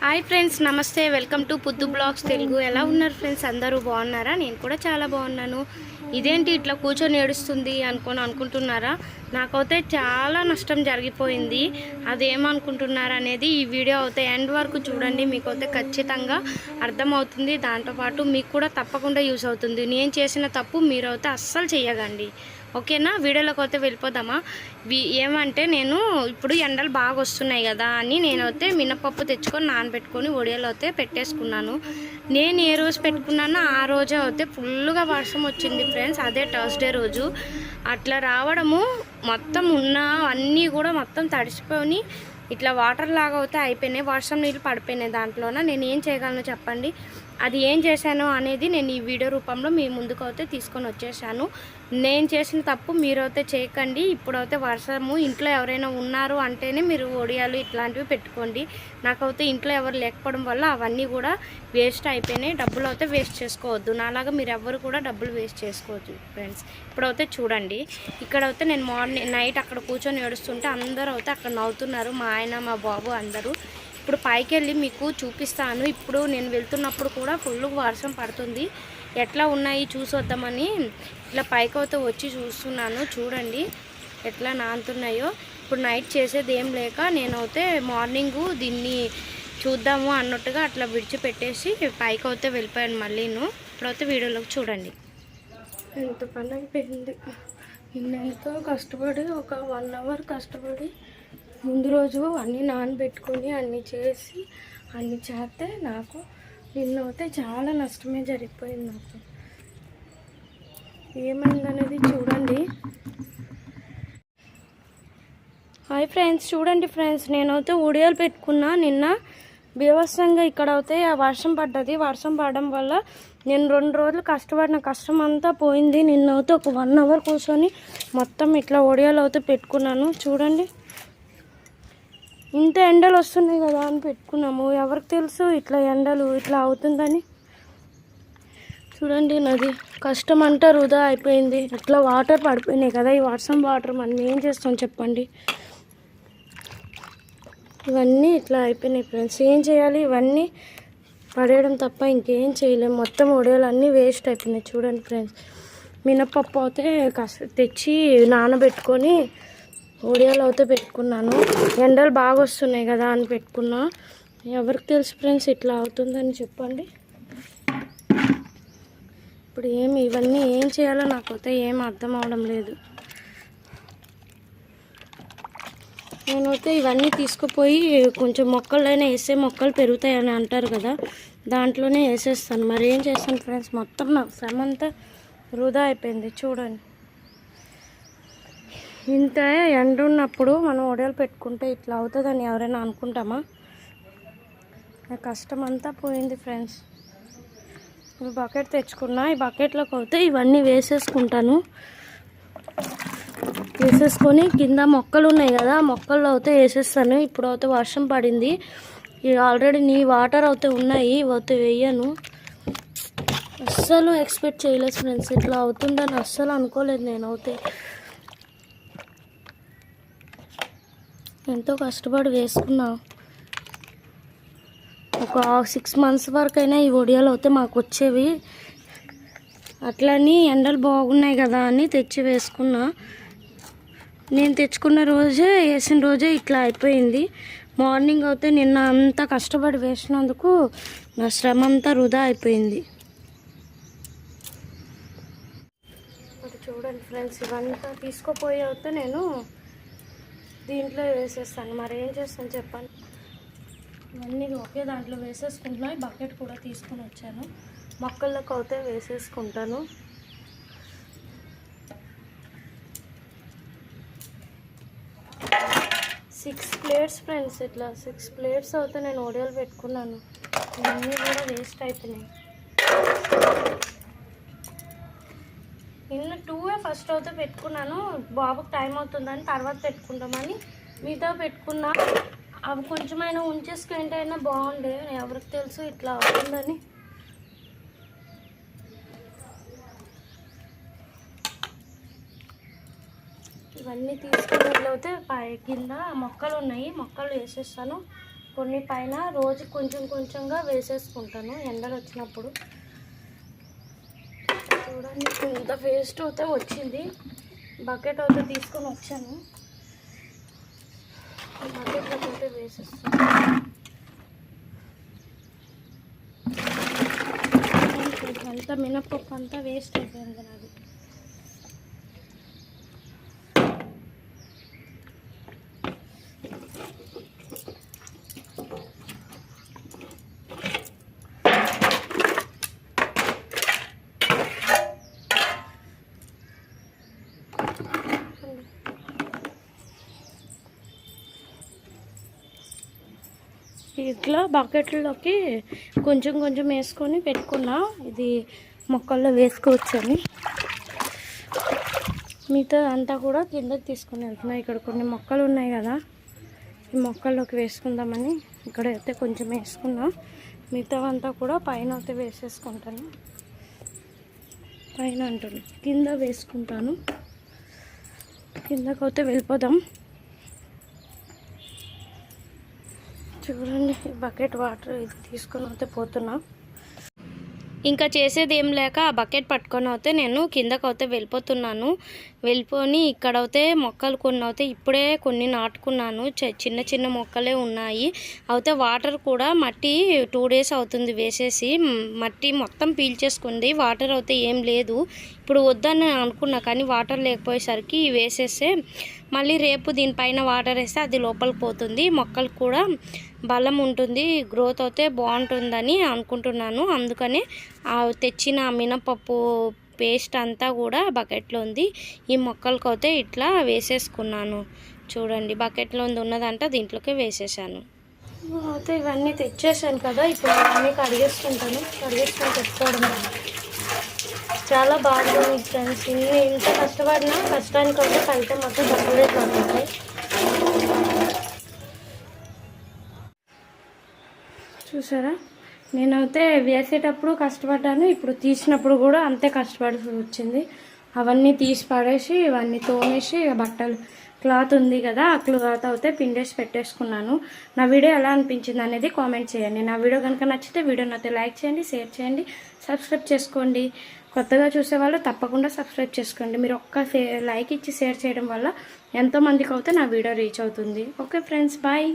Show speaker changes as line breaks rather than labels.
Hi friends నమస్తే. Welcome to Puddu blogs Telugu. ఎలా ఉన్నారు ఫ్రెండ్స్? అందరూ బాగున్నారా? నేను కూడా చాలా బాగున్నాను. ఇదేంటి ఇట్లా కూర్చొని ఏడుస్తుంది అనుకొని అనుకుంటున్నారా? నాకైతే చాలా నష్టం జరిగిపోయింది. అదేమనుకుంటున్నారా అనేది ఈ వీడియో అయితే ఎండ్ వరకు చూడండి. మీకైతే ఖచ్చితంగా అర్థమవుతుంది. దాంతోపాటు మీకు కూడా తప్పకుండా యూస్ అవుతుంది. నేను చేసిన తప్పు మీరైతే అస్సలు చేయగండి ఓకేనా? వీడియోలోకి అయితే వెళ్ళిపోదామా? వి- ఏమంటే నేను ఇప్పుడు ఎండలు బాగా వస్తున్నాయి కదా అని నేనైతే మినపప్పు తెచ్చుకొని నానబెట్టుకొని ఒడియాలో అయితే పెట్టేసుకున్నాను. నేను ఏ రోజు పెట్టుకున్నానో ఆ రోజే అయితే ఫుల్గా వర్షం వచ్చింది ఫ్రెండ్స్. అదే థర్స్డే రోజు. అట్లా రావడము మొత్తం ఉన్న అన్నీ కూడా మొత్తం తడిసిపోయి ఇట్లా వాటర్ లాగా అయితే అయిపోయినాయి. వర్షం నీళ్ళు పడిపోయినాయి దాంట్లోన. నేను ఏం చేయగలను చెప్పండి? అది ఏం చేశాను అనేది నేను ఈ వీడియో రూపంలో మీ ముందుకు అయితే తీసుకొని వచ్చేసాను. నేను చేసిన తప్పు మీరైతే చేయకండి. ఇప్పుడైతే వర్షము ఇంట్లో ఎవరైనా ఉన్నారు అంటేనే మీరు ఒడియాలు ఇట్లాంటివి పెట్టుకోండి. నాకైతే ఇంట్లో ఎవరు లేకపోవడం వల్ల అవన్నీ కూడా వేస్ట్ అయిపోయినాయి. డబ్బులు అయితే వేస్ట్ చేసుకోవద్దు. నాలాగా మీరు ఎవరు కూడా డబ్బులు వేస్ట్ చేసుకోవద్దు ఫ్రెండ్స్. ఇప్పుడైతే చూడండి. ఇక్కడైతే నేను మార్నింగ్ నైట్ అక్కడ కూర్చొని ఏడుస్తుంటే అందరూ అయితే అక్కడ నవ్వుతున్నారు. మా ఆయన మా బాబు అందరూ. ఇప్పుడు పైకి వెళ్ళి మీకు చూపిస్తాను. ఇప్పుడు నేను వెళ్తున్నప్పుడు కూడా ఫుల్ వర్షం పడుతుంది. ఎట్లా ఉన్నాయి చూసి వద్దామని ఇట్లా పైకి అయితే వచ్చి చూస్తున్నాను. చూడండి ఎట్లా నాంతున్నాయో. ఇప్పుడు నైట్ చేసేది ఏం లేక నేనైతే మార్నింగ్ దీన్ని చూద్దాము అన్నట్టుగా అట్లా విడిచిపెట్టేసి పైకి అయితే వెళ్ళిపోయాను మళ్ళీను. ఇప్పుడైతే వీడియోలోకి చూడండి. ఎంత పని అయిపోయింది. నిన్నెంతో కష్టపడి ఒక వన్ అవర్ కష్టపడి ముందు రోజు అన్నీ నానబెట్టుకొని అన్నీ చేసి అన్నీ చేస్తే నాకు నిన్న అయితే చాలా నష్టమే జరిగిపోయింది నాకు. ఏమైందనేది చూడండి. హాయ్ ఫ్రెండ్స్ చూడండి ఫ్రెండ్స్ నేనైతే ఉడియాలు పెట్టుకున్నా. నిన్న బీభత్సంగా ఇక్కడ అయితే వర్షం పడ్డది. వర్షం పడడం వల్ల నేను రెండు రోజులు కష్టపడిన కష్టం అంతా పోయింది. నిన్న అయితే ఒక వన్ అవర్ కూర్చొని మొత్తం ఇట్లా ఒడియాలు అయితే పెట్టుకున్నాను. చూడండి. ఇంత ఎండలు వస్తున్నాయి కదా అని పెట్టుకున్నాము. ఎవరికి తెలుసు ఇట్లా ఎండలు ఇట్లా అవుతుందని. చూడండి నది. కష్టం అంతా వృధా అయిపోయింది. ఇట్లా వాటర్ పడిపోయినాయి కదా. ఈ వర్షం వాటర్ మనం ఏం చేస్తాం చెప్పండి? ఇవన్నీ ఇట్లా అయిపోయినాయి ఫ్రెండ్స్. ఏం చేయాలి? ఇవన్నీ పడేయడం తప్ప ఇంకేం చేయలేము మొత్తం ఒడియాలు అన్నీ వేస్ట్ అయిపోయినాయి. చూడండి ఫ్రెండ్స్. మినపప్పు అయితే కష్ట తెచ్చి నానబెట్టుకొని ఒడియాలు అయితే పెట్టుకున్నాను. ఎండలు బాగా వస్తున్నాయి కదా అని పెట్టుకున్నా. ఎవరికి తెలుసు ఫ్రెండ్స్ ఇట్లా అవుతుందని చెప్పండి. ఇప్పుడు ఏమి ఇవన్నీ ఏం చేయాలో నాకైతే ఏం అర్థం అవడం లేదు. నేనైతే ఇవన్నీ తీసుకుపోయి కొంచెం మొక్కలైనా వేసే మొక్కలు పెరుగుతాయని అంటారు కదా దాంట్లోనే వేసేస్తాను. మరి ఏం చేస్తాను ఫ్రెండ్స్? మొత్తం నా శ్రమ అంతా వృధా అయిపోయింది. చూడండి. ఇంత ఎండ ఉన్నప్పుడు మనం ఒడియాలు పెట్టుకుంటే ఇట్లా అవుతుందని ఎవరైనా అనుకుంటామా? నా కష్టం అంతా పోయింది ఫ్రెండ్స్. ఈ బకెట్ తెచ్చుకున్నా ఈ బకెట్లోకి అయితే ఇవన్నీ వేసేసుకుంటాను. వేసేసుకొని కింద మొక్కలు ఉన్నాయి కదా మొక్కల్లో అయితే వేసేస్తాను. ఇప్పుడు అయితే వర్షం పడింది. ఆల్రెడీ నీ వాటర్ అయితే ఉన్నాయి ఇవి అయితే వేయను. అస్సలు ఎక్స్పెక్ట్ చేయలేదు ఫ్రెండ్స్ ఇట్లా అవుతుందని అస్సలు అనుకోలేదు నేను అయితే ఎంతో కష్టపడి వేసుకున్నా ఒక సిక్స్ మంత్స్ వరకు అయినా ఈ ఒడియాలు అయితే మాకు వచ్చేవి. అట్లని ఎండలు బాగున్నాయి కదా అని తెచ్చి వేసుకున్నా. నేను తెచ్చుకున్న రోజే వేసిన రోజే ఇట్లా అయిపోయింది. మార్నింగ్ అయితే నిన్న అంతా కష్టపడి వేసినందుకు నా శ్రమ అంతా వృధా అయిపోయింది. చూడండి ఫ్రెండ్స్ ఇవంతా తీసుకుపోయి అయితే నేను దీంట్లో వేసేస్తాను. మరి ఏం చేస్తాను చెప్పండి? ఇవన్నీ ఒకే దాంట్లో వేసేసుకుంటున్నా. ఈ బకెట్ కూడా తీసుకొని వచ్చాను. మొక్కల్లోకి అయితే వేసేసుకుంటాను. సిక్స్ ప్లేట్స్ ఫ్రెండ్స్ ఇట్లా సిక్స్ ప్లేట్స్ అయితే నేను ఒడియాలు పెట్టుకున్నాను. ఇవన్నీ కూడా వేస్ట్ అయిపోయినాయి. నిన్న టూ ఫస్ట్ అయితే పెట్టుకున్నాను. బాబుకి టైం అవుతుందని తర్వాత పెట్టుకుంటామని మిగతా పెట్టుకున్నా. అవి కొంచెమైనా ఉంచేసుకుంటే అయినా బాగుండే. ఎవరికి తెలుసు ఇట్లా అవుతుందని. ఇవన్నీ తీసుకున్నట్లయితే పై కింద మొక్కలు ఉన్నాయి. మొక్కలు వేసేస్తాను. కొన్ని పైన రోజు కొంచెం కొంచెంగా వేసేసుకుంటాను. ఎండలు వచ్చినప్పుడు. చూడండి ఇంత వేస్ట్ అయితే వచ్చింది. బకెట్ అయితే తీసుకొని వచ్చాను. బకెట్లో అయితే వేసేస్తాను అంతా మినప్పప్పు అంతా వేస్ట్ అయిపోయింది నాకు. ఇట్లా బకెట్లోకి కొంచెం కొంచెం వేసుకొని పెట్టుకున్నా. ఇది మొక్కల్లో వేసుకోవచ్చని. మిగతా అంతా కూడా కిందకి తీసుకొని వెళ్తున్నా. ఇక్కడ కొన్ని మొక్కలు ఉన్నాయి కదా ఈ మొక్కల్లోకి వేసుకుందామని ఇక్కడ అయితే కొంచెం వేసుకున్నా. మిగతా అంతా కూడా పైన అయితే వేసేసుకుంటాను. పైన అంటాను కింద వేసుకుంటాను. కిందకైతే వెళ్ళిపోదాం. చూడండి బకెట్ వాటర్ ఇది తీసుకొని అయితే పోతున్నా. ఇంకా చేసేది ఏం లేక ఆ బకెట్ పట్టుకొని అయితే నేను కిందకు అయితే వెళ్ళిపోతున్నాను. వెళ్ళిపోని ఇక్కడ అయితే మొక్కలు కొన్ని అయితే ఇప్పుడే కొన్ని నాటుకున్నాను. చిన్న చిన్న మొక్కలే ఉన్నాయి. అయితే వాటర్ కూడా మట్టి టూ డేస్ అవుతుంది వేసేసి. మట్టి మొత్తం పీల్చేసుకుంది. వాటర్ అయితే ఏం లేదు. ఇప్పుడు వద్దని అనుకున్నా కానీ వాటర్ లేకపోయేసరికి వేసేస్తే మళ్ళీ రేపు దీనిపైన వాటర్ వేస్తే అది లోపలికి పోతుంది. మొక్కలు కూడా బలం ఉంటుంది గ్రోత్ అయితే బాగుంటుందని అనుకుంటున్నాను. అందుకని ఆ తెచ్చిన మినపప్పు పేస్ట్ అంతా కూడా బకెట్లో ఉంది. ఈ మొక్కలకు అయితే ఇట్లా వేసేసుకున్నాను. చూడండి బకెట్లో ఉంది ఉన్నదంట దీంట్లోకి వేసేసాను. అయితే ఇవన్నీ తెచ్చేసాను కదా ఇప్పుడు ఇవన్నీ కడిగేసుకుంటాను. కడిగేసుకొని పెట్టుకోవడం చాలా బాగుంది ఫ్రెండ్స్ ఇన్ని ఇంత కష్టపడినా కష్టానికి అయితే ఫలితం మాత్రం డబ్బులే పడుతుంది చూసారా? నేనైతే వేసేటప్పుడు కష్టపడ్డాను ఇప్పుడు తీసినప్పుడు కూడా అంతే కష్టపడాల్సి వచ్చింది. అవన్నీ తీసి పడేసి ఇవన్నీ తోమేసి బట్టలు క్లాత్ ఉంది కదా ఆ క్లాత్ అయితే పిండేసి పెట్టేసుకున్నాను. నా వీడియో ఎలా అనిపించింది అనేది కామెంట్ చేయండి. నా వీడియో కనుక నచ్చితే వీడియో నాతో లైక్ చేయండి షేర్ చేయండి సబ్స్క్రైబ్ చేసుకోండి. కొత్తగా చూసే వాళ్ళు తప్పకుండా సబ్స్క్రైబ్ చేసుకోండి. మీరు ఒక్క లైక్ ఇచ్చి షేర్ చేయడం వల్ల ఎంతోమందికి అయితే నా వీడియో రీచ్ అవుతుంది. Okay friends bye.